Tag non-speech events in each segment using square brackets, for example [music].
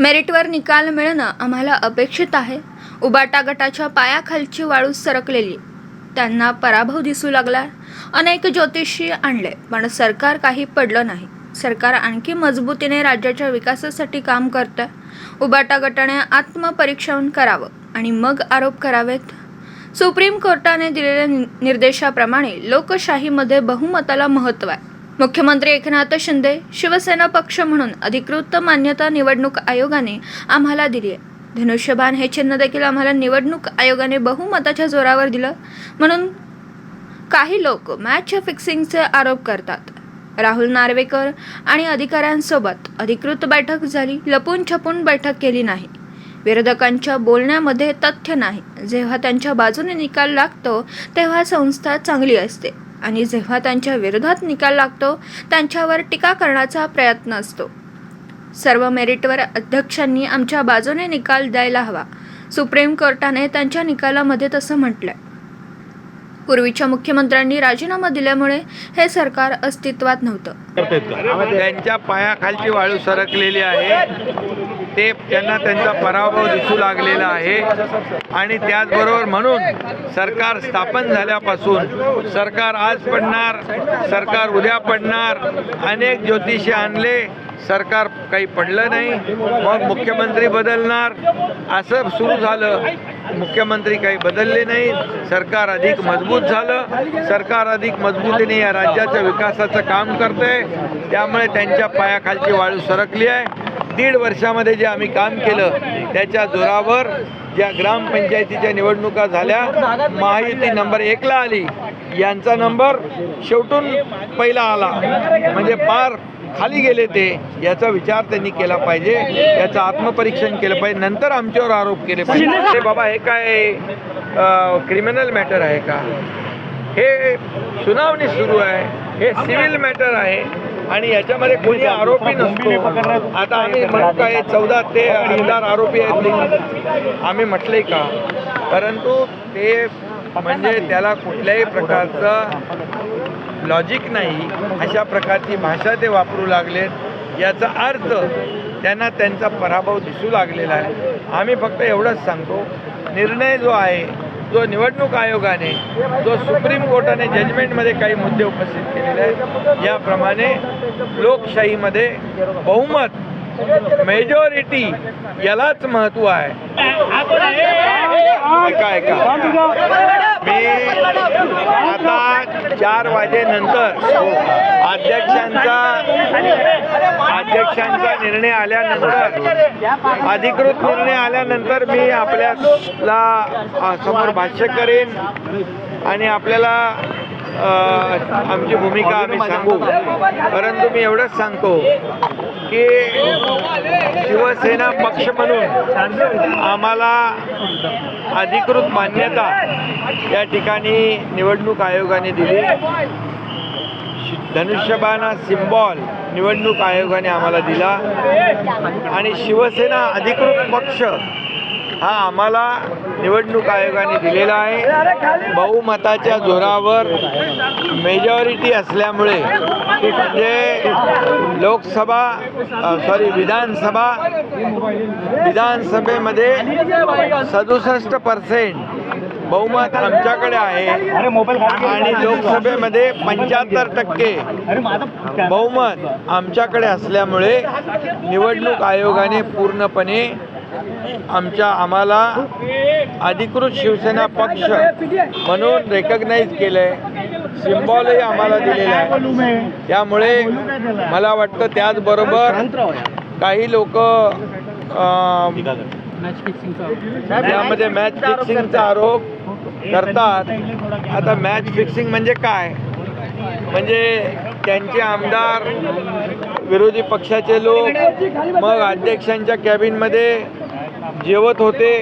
मेरिटवर निकाल मिळणं आम्हाला अपेक्षित आहे. उबाटा गटाच्या पायाखालची वाळू सरकलेली. त्यांना पराभव दिसू लागला. अनेक ज्योतिषी आणले पण सरकार काही पडलं नाही. सरकार आणखी मजबूतीने राज्याच्या विकासासाठी काम करतं उबाटा गटाने आत्मपरीक्षण करावं आणि मग आरोप करावेत. सुप्रीम कोर्टाने दिलेल्या नि- निर्देशाप्रमाणे लोकशाहीमध्ये बहुमताला महत्त्व आहे. मुख्यमंत्री एकनाथ शिंदे शिवसेना पक्ष म्हणून अधिकृत मान्यता निवडणूक आयोगाने आम्हाला दिली आहे धनुष्यबाण हे चिन्ह देखील आम्हाला निवडणूक आयोगाने बहुमताच्या जोरावर दिलं. म्हणून काही लोक मॅच फिक्सिंगचे आरोप करतात. राहुल नार्वेकर आणि अधिकाऱ्यांसोबत अधिकृत बैठक झाली. लपून छपून बैठक केली नाही. विरोधकांच्या बोलण्यामध्ये तथ्य नाही. जेव्हा त्यांच्या बाजूने निकाल लागतो तेव्हा संस्था चांगली असते. आणि जेव्हा त्यांच्या विरोधात निकाल लागतो त्यांच्यावर टीका करण्याचा प्रयत्न असतो. सर्व मेरिटवर अध्यक्षांनी आमच्या बाजूने निकाल द्यायला हवा. सुप्रीम कोर्टाने त्यांच्या निकालामध्ये तसं म्हटलंय. पूर्वीच्या मुख्यमंत्र्यांनी राजीनामा दिल्यामुळे हे सरकार अस्तित्वात नव्हतं. त्यांच्या पायाखालची वाळू सरकलेली आहे. ते त्यांना त्यांचा पराभव दिसू लागलेला आहे. आणि त्याचबरोबर म्हणून सरकार स्थापन झाल्यापासून सरकार आज पडणार सरकार उद्या पडणार अनेक ज्योतिषी आणले सरकार काही पडलं नाही मग मुख्यमंत्री बदलणार असं सुरू झालं. मुख्यमंत्री काही बदलले नाही सरकार अधिक मजबूत झालं. सरकार अधिक मजबूतीने या राज्याच्या विकासाचं काम करतंय. त्यामुळे त्यांच्या पायाखालची वाळू सरकली आहे. दीड वर्षामध्ये जे आम्ही काम केलं त्याच्या जोरावर ज्या ग्रामपंचायतीच्या निवडणुका झाल्या महायुती नंबर एकला आली. यांचा नंबर शेवटून पहिला आला. म्हणजे फार खाली गेले ते याचा विचार त्यांनी केला पाहिजे. याचं आत्मपरीक्षण केलं पाहिजे. नंतर आमच्यावर आरोप केले पाहिजे. बाबा हे काय क्रिमिनल मॅटर आहे का? हे सुनावणी सुरू आहे. हे सिव्हिल मॅटर आहे. आणि याच्यामध्ये कोणी आरोपी नसतो. आता आम्ही म्हणू काय चौदा ते आमदार आरोपी आहेत आम्ही म्हटले का? परंतु ते म्हणजे त्याला कुठल्याही प्रकारचं लॉजिक नाही अशा प्रकारची भाषा ते वापरू लागलेत. याचा अर्थ त्यांना त्यांचा पराभव दिसू लागलेला आहे. आम्ही फक्त एवढंच सांगतो. निर्णय जो आहे जो निवडणूक आयोगाने जो सुप्रीम कोर्टाने जजमेंटमध्ये काही मुद्दे उपस्थित केलेले आहेत याप्रमाणे लोकशाहीमध्ये बहुमत मेजॉरिटी यालाच महत्त्व आहे. ऐका ऐका. मी आता चार वाजेनंतर अध्यक्षांचा अध्यक्षांचा निर्णय आल्यानंतर अधिकृत निर्णय आल्यानंतर मी आपल्याला समोर भाष्य करेन आणि आपल्याला आमची भूमिका आम्ही सांगू. परंतु मी एवढंच सांगतो की शिवसेना पक्ष म्हणून आम्हाला अधिकृत मान्यता या ठिकाणी निवडणूक आयोगाने दिली. धनुष्यबाणा सिम्बॉल निवडणूक आयोगाने आम्हाला दिला. आणि शिवसेना अधिकृत पक्ष हा आम्हाला निवडणूक आयोगाने दिलेला आहे. बहुमताच्या जोरावर मेजॉरिटी असल्यामुळे जे म्हणजे लोकसभा सॉरी विधानसभा विधानसभेमध्ये सदुसष्ट पर्सेंट बहुमत आमच्याकडे आहे. आणि लोकसभेमध्ये पंच्याहत्तर टक्के बहुमत आमच्याकडे असल्यामुळे निवडणूक आयोगाने पूर्णपणे आमच्या आम्हाला अधिकृत शिवसेना पक्ष म्हणून रेकग्नाईज केलंय. सिम्बॉलही आम्हाला दिलेलं आहे. त्यामुळे मला वाटतं त्याचबरोबर काही लोक यामध्ये मॅच फिक्सिंगचा आरोप करतात. आता मॅच फिक्सिंग म्हणजे काय? म्हणजे त्यांचे आमदार विरोधी पक्षाचे लोक मग अध्यक्षांच्या कॅबिनमध्ये जेवत होते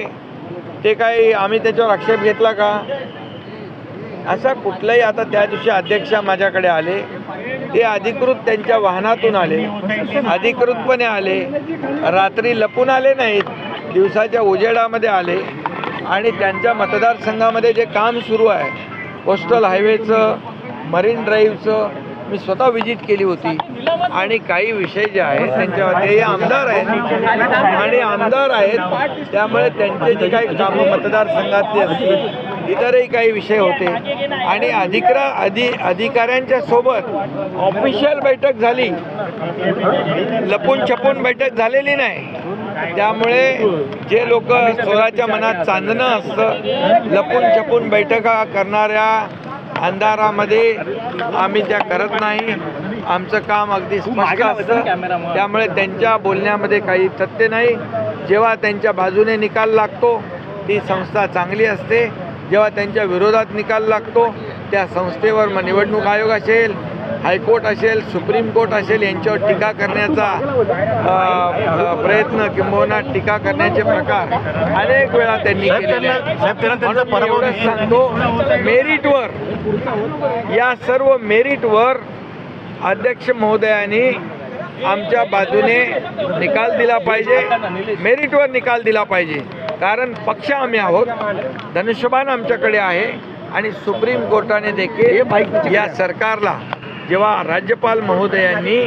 ते काही आम्ही त्याच्यावर आक्षेप घेतला का? असा कुठलाही आता त्या दिवशी अध्यक्ष माझ्याकडे आले. ते अधिकृत त्यांच्या वाहनातून आले. अधिकृतपणे आले. रात्री लपून आले नाहीत. दिवसाच्या उजेडामध्ये आले. आणि त्यांच्या मतदारसंघामध्ये जे काम सुरू आहे कोस्टल हायवेचं मरीन ड्राईव्हचं मी स्वतः विजिट केली होती. आणि काही विषय जे आहेत त्यांच्या ते आमदार आहेत. आणि आमदार आहेत त्यामुळे त्यांचे जे काही कामं मतदारसंघातले असतील इतरही काही विषय होते. आणि अधिकरा अधि अधिकाऱ्यांच्या सोबत ऑफिशियल बैठक झाली. लपून छपून बैठक झालेली नाही. त्यामुळे जे लोक स्वराच्या मनात चांदणं असतं लपून छपून बैठका करणाऱ्या अंधारामध्ये आम्ही त्या करत नाही. आमचं काम अगदी स्पष्ट असतं. त्यामुळे त्यांच्या बोलण्यामध्ये काही तथ्य नाही. जेव्हा त्यांच्या बाजूने निकाल लागतो ती संस्था चांगली असते. जेव्हा त्यांच्या विरोधात निकाल लागतो त्या संस्थेवर मग निवडणूक आयोग असेल. हायकोर्ट असेल सुप्रीम कोर्ट असेल यांच्यावर टीका करण्याचा प्रयत्न किंबहुना टीका करण्याचे प्रकार अनेक वेळा त्यांनी केलेले सांगतो मेरिटवर या सर्व मेरिटवर अध्यक्ष महोदयांनी आमच्या बाजूने निकाल दिला पाहिजे मेरिटवर निकाल दिला पाहिजे. कारण पक्ष आम्ही आहोत धनुष्यबाण आमच्याकडे आहे आणि सुप्रीम कोर्टाने देखील या सरकारला जेव्हा राज्यपाल महोदयांनी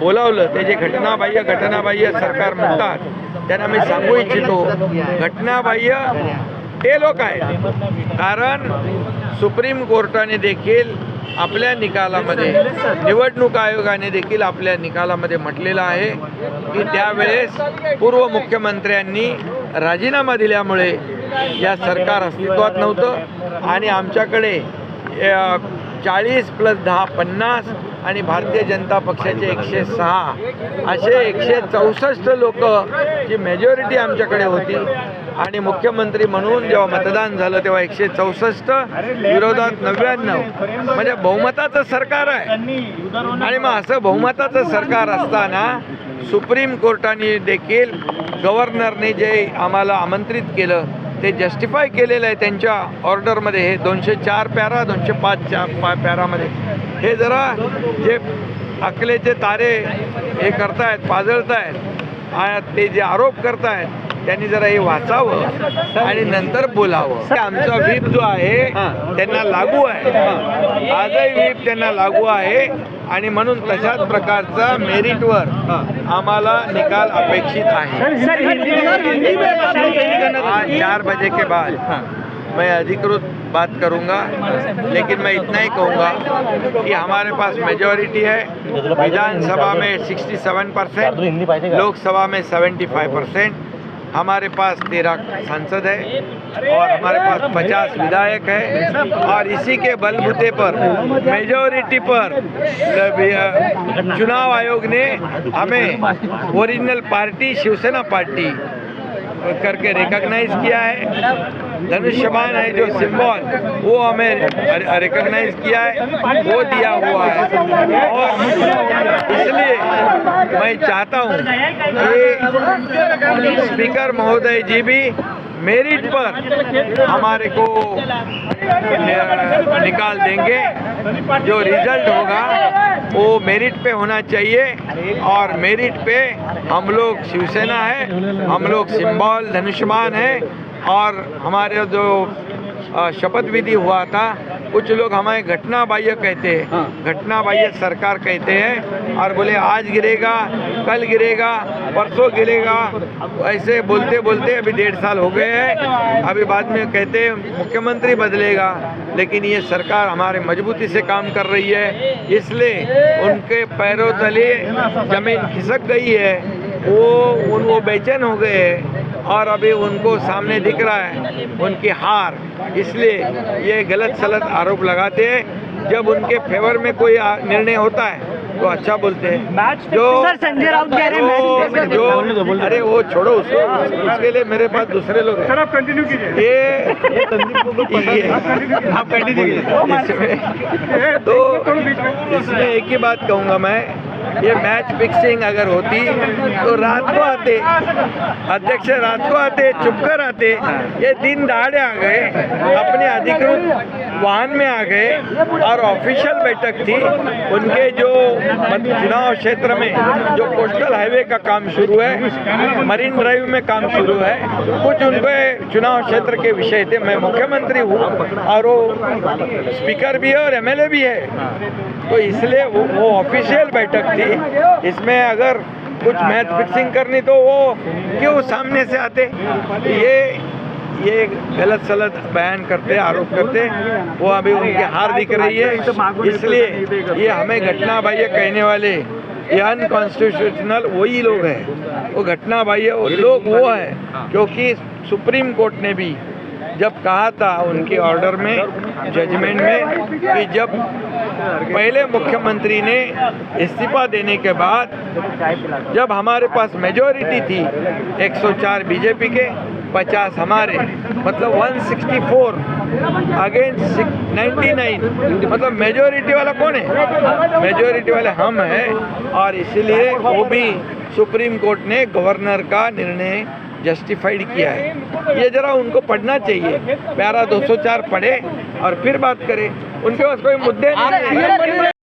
बोलावलं ते जे घटनाबाह्य घटनाबाह्य सरकार म्हणतात त्यांना मी सांगू इच्छितो घटनाबाह्य ते लोक आहेत. कारण सुप्रीम कोर्टाने देखील आपल्या निकालामध्ये निवडणूक आयोगाने देखील आपल्या निकालामध्ये म्हटलेलं आहे की त्यावेळेस पूर्व मुख्यमंत्र्यांनी राजीनामा दिल्यामुळे या सरकार अस्तित्वात नव्हतं आणि आमच्याकडे चाळीस प्लस दहा पन्नास आणि भारतीय जनता पक्षाचे एकशे सहा. असे एकशे चौसष्ट लोक जी मेजॉरिटी आमच्याकडे होती. आणि मुख्यमंत्री म्हणून जेव्हा मतदान झालं तेव्हा एकशे चौसष्ट विरोधात नव्याण्णव. म्हणजे बहुमताचं सरकार आहे. आणि मग असं बहुमताचं सरकार असताना सुप्रीम कोर्टाने देखील गव्हर्नरने जे आम्हाला आमंत्रित केलं ते जस्टिफाय केलेलं आहे त्यांच्या ऑर्डरमध्ये हे दोनशे चार पॅरा दोनशे पाच चार पा पॅरामध्ये हे जरा जे अकलेचे तारे हे करतायत पाजळतायत आहेत ते जे आरोप करतायत त्यांनी जरा हे वाचावं आणि नंतर बोलावं. आमचा व्हीप जो आहे त्यांना लागू आहे. आजही व्हीप त्यांना लागू आहे. आणि म्हणून तशाच प्रकारचा मेरिटवर आम्हाला निकाल अपेक्षित आहे. आज चार बजे के बाद. मैं अधिकृत बात करूंगा लेकिन मैं इतना ही कहूँगा कि हमारे पास मेजॉरिटी है। विधानसभा में 67 परसेंट लोकसभा में 75 परसेंट हमारे पास तेरह सांसद है और हमारे पास पचास विधायक है। और इसी के बलबूते पर मेजॉरिटी पर चुनाव आयोग ने हमें ओरिजिनल पार्टी शिवसेना पार्टी करके रिकॉग्नाइज किया है। धनुष्यबान है जो सिंबल वो हमें रिकॉग्नाइज किया है, वो दिया हुआ है। और इसलिए मैं चाहता हूँ कि स्पीकर महोदय जी भी मेरिट पर हमारे को निकाल देंगे। जो रिज़ल्ट होगा, वो मेरिट पे होना चाहिए। और मेरिट पे हम लोग शिवसेना है, हम लोग सिंबल धनुष्मान है। और हमारे जो शपथ विधि हुआ था। कुछ लोग हमारे घटना बाह्य कहते हैं। घटना बाह्य सरकार कहते हैं और बोले आज गिरेगा कल गिरेगा परसों गिरेगा। ऐसे बोलते बोलते अभी डेढ़ साल हो गए हैं। अभी बाद में कहते हैं मुख्यमंत्री बदलेगा लेकिन ये सरकार हमारे मजबूती से काम कर रही है। इसलिए उनके पैरों तले ज़मीन खिसक गई है। वो उन वो बेचैन हो गए हैं। और अभी उनको सामने दिख रहा है उनकी हार। इसलिए ये गलत सलत आरोप लगाते हैं। जब उनके फेवर में कोई निर्णय होता है तो अच्छा बोलते हैं। जो सर, संजय राउत कह रहे हैं जो, अरे वो छोड़ो उसको। उसके लिए मेरे पास दूसरे लोग हैं। आप कंटिन्यू कीजिए। ये ये आप कंटिन्यू कीजिए। तो इसमें एक ही बात कहूँगा मैं। ये मैच फिक्सिंग अगर होती तो रात को आते। अध्यक्ष रात को आते चुप कर आते। ये दिन दहाड़े आ गए, अपने अधिकृत वाहन में आ गए और ऑफिशियल बैठक थी। उनके जो चुनाव क्षेत्र में जो कोस्टल हाईवे का काम शुरू है मरीन ड्राइव में काम शुरू है, कुछ उनके चुनाव क्षेत्र के विषय थे। मैं मुख्यमंत्री हूँ और वो स्पीकर भी है और एमएलए भी है। तो इसलिए वो ऑफिशियल बैठक थी। [laughs] इसमें अगर कुछ मैच फिक्सिंग करनी तो वो क्यों सामने से आते? ये ये गलत सलत बयान करते, आरोप करते, वो अभी उनकी हार दिख रही है। इसलिए ये हमें घटना बाह्य कहने वाले, ये अनकॉन्स्टिट्यूशनल वही लोग हैं। वो घटना बाह्य वो लोग वो हैं, क्योंकि सुप्रीम कोर्ट ने भी जब कहा था उनके ऑर्डर में जजमेंट में, कि जब पहले मुख्यमंत्री ने इस्तीफा देने के बाद, जब हमारे पास मेजोरिटी थी 104 बीजेपी के 50 हमारे मतलब 164 अगेंस्ट 99 मतलब मेजोरिटी वाला कौन है? मेजोरिटी वाले हम हैं, और इसलिए वो भी सुप्रीम कोर्ट ने गवर्नर का निर्णय जस्टिफाइड किया है। ये जरा उनको पढ़ना चाहिए। प्यारा 204 पढ़े और फिर बात करें। उनके पास कोई मुद्दे नहीं।